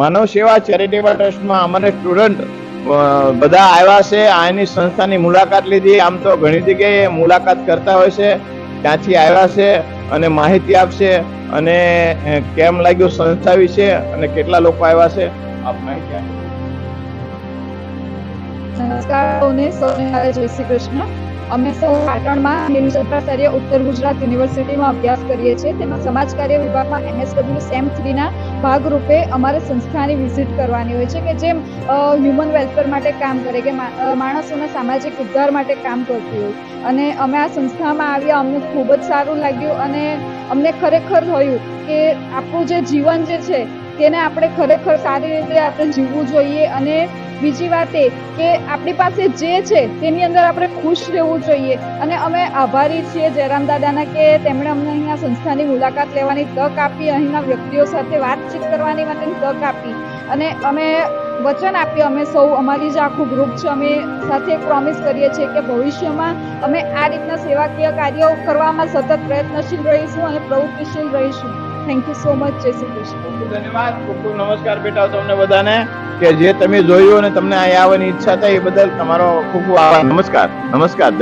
માનવ સેવા ચેરિટેબલ ટ્રસ્ટમાં અમારે સ્ટુડન્ટ બધા આવ્યા છે. આની સંસ્થાની મુલાકાત લીધી. આમ તો ઘણી જગ્યાએ મુલાકાત કરતા હોય છે. ત્યાંથી આવ્યા છે અને માહિતી આપશે અને કેમ લાગ્યું સંસ્થા વિશે અને કેટલા લોકો આવ્યા છે. આપ માહિતી. નમસ્કાર સૌને. સૌને મારા જય શ્રી કૃષ્ણ. અમે સૌ પાટણમાં નિમશંકરાચાર્ય ઉત્તર ગુજરાત યુનિવર્સિટીમાં અભ્યાસ કરીએ છીએ. તેમાં સમાજ કાર્ય વિભાગમાં એમએસડબલ્યુ સેમ થ્રીના ભાગરૂપે અમારે સંસ્થાની વિઝિટ કરવાની હોય છે કે જેમ હ્યુમન વેલફેર માટે કામ કરે કે માણસોના સામાજિક ઉદ્ધાર માટે કામ કરતી હોય. અને અમે આ સંસ્થામાં આવ્યા અમને ખૂબ જ સારું લાગ્યું અને અમને ખરેખર થયું કે આપણું જે જીવન જે છે, તેને આપણે ખરેખર સારી રીતે આપણે જીવવું જોઈએ અને બીજી વાત એ કે આપણી પાસે જે છે તેની અંદર આપણે ખુશ રહેવું જોઈએ. અને અમે આભારી છીએ જયરામ દાદાના કે તેમણે અમને અહીંયા સંસ્થાની મુલાકાત લેવાની તક આપી, અહીંના વ્યક્તિઓ સાથે વાતચીત કરવાની માટેની તક આપી. અને અમે વચન આપ્યું, અમે સૌ, અમારી જે આખું ગ્રુપ છે, અમે સાથે પ્રોમિસ કરીએ છીએ કે ભવિષ્યમાં અમે આ રીતના સેવાકીય કાર્યો કરવામાં સતત પ્રયત્નશીલ રહીશું અને પ્રવૃત્તિશીલ રહીશું. થેન્ક યુ સો મચ જય શ્રી કૃષ્ણ. ધન્યવાદ, ખૂબ ખૂબ નમસ્કાર બેટા તમને બધાને. કે જે તમે જોયું અને તમને અહીંયા આવવાની ઈચ્છા થઈ એ બદલ તમારો ખૂબ ખૂબ નમસ્કાર. નમસ્કાર. ધન્યવાદ.